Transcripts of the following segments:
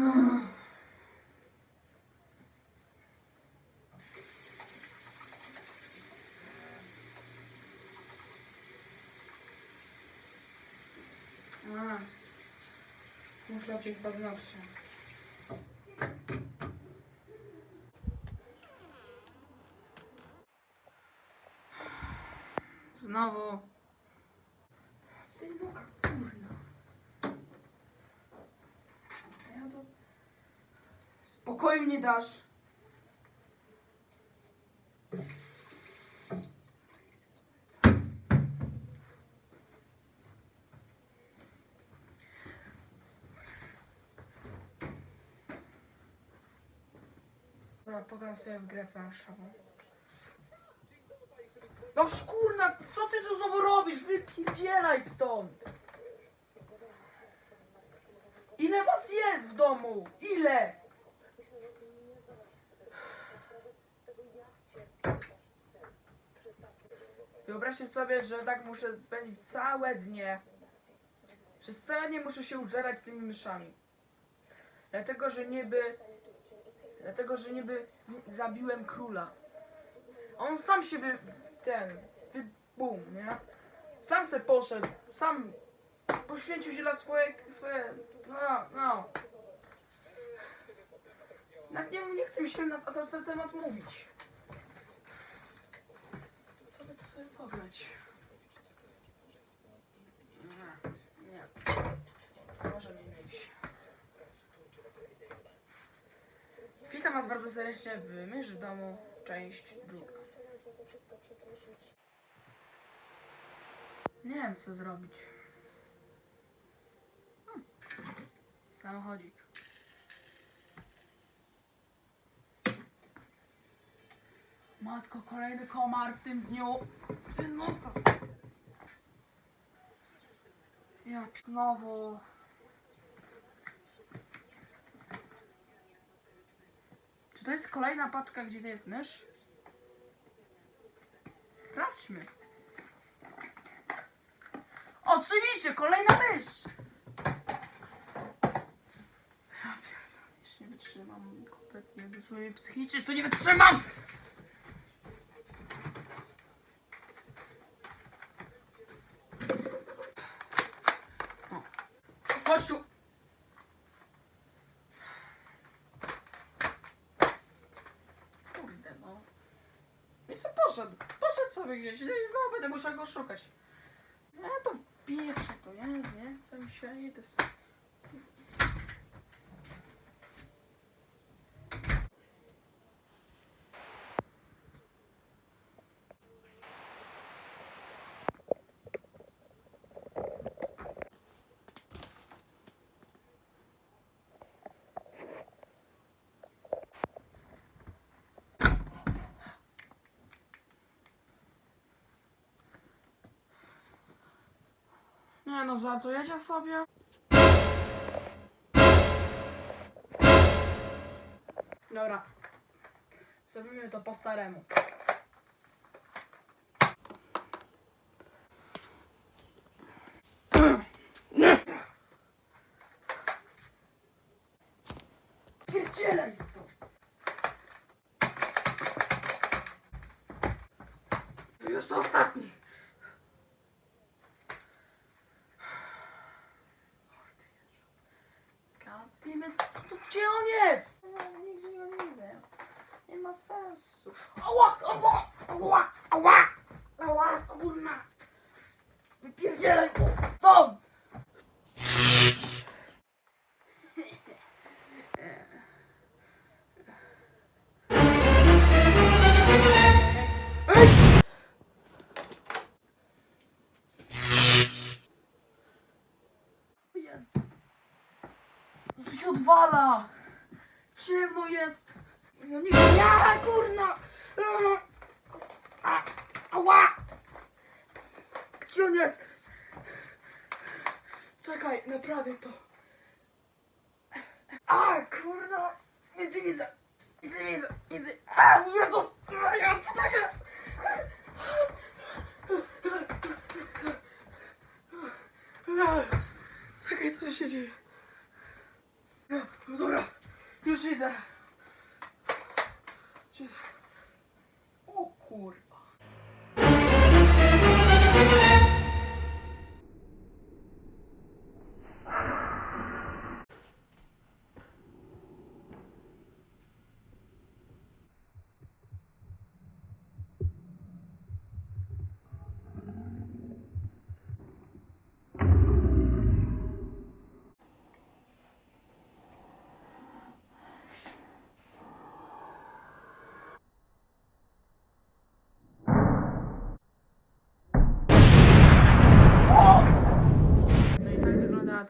A, Muszę obciąć paznokcie. Znowu. Wynoka, kurna. Ja to... Spokoju nie dasz. Dobra, pogram sobie w grę planszową. No szkurna, co ty tu znowu robisz? Wypierdzielaj stąd! Ile was jest w domu? Ile? Wyobraźcie sobie, że tak muszę spędzić całe dnie. Przez całe dnie muszę się użerać z tymi myszami. Dlatego, że niby... Dlatego, że niby zabiłem króla. On sam się wy... ten... Wy, bum, nie? Sam se poszedł. Sam poświęcił się dla swoje... swoje... no, no. Nawet nie, nie chcę mi się na ten temat mówić. Co by to sobie pograć? Witam Was bardzo serdecznie w Mysz w domu, część druga. Nie wiem co zrobić. Hmm. Samochodzik. Matko, kolejny komar w tym dniu. No. Ja p- znowu. Czy to jest kolejna paczka, gdzie to jest mysz? Sprawdźmy. Oczywiście, kolejna mysz! Ja pierdolę, już nie wytrzymam kompletnie, dosłownie psychicznie, tu nie wytrzymam! Chodź tu! Kurde no. I sobie poszedł. Poszedł sobie gdzieś. No i znowu będę musiał go szukać. Ja to pieprzę to, ja nie chcę mi się, idę sobie. Nie no, żartujecie sobie? Dobra. Zrobimy to po staremu. Pierdzielaj stąd! Jeszcze ostatni. Goddammit, to gdzie on jest? No, nigdzie go nie widzę. Nie ma sensu. Ała, ała, ała, ała, ała, kurna. Wypierdzielaj go, stąd! To się odwala! Ciemno jest! No. Ja, kurna! A, ała! Gdzie on jest? Czekaj, naprawię to. A, kurna! Nic nie widzę! Nic nie widzę! Nic nie... A, Jezus! A, Co to jest? Czekaj, co się dzieje? No, no dobra. Już widzę. Gdzie-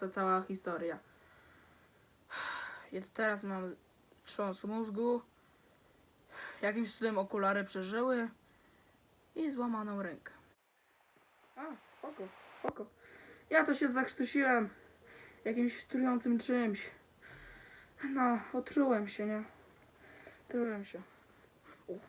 ta cała historia. Ja teraz mam trząs mózgu. Jakimś cudem okulary przeżyły. I złamaną rękę. A, spoko, spoko. Ja to się zakrztusiłem jakimś trującym czymś. No, otrułem się, nie? Otrułem się. Up.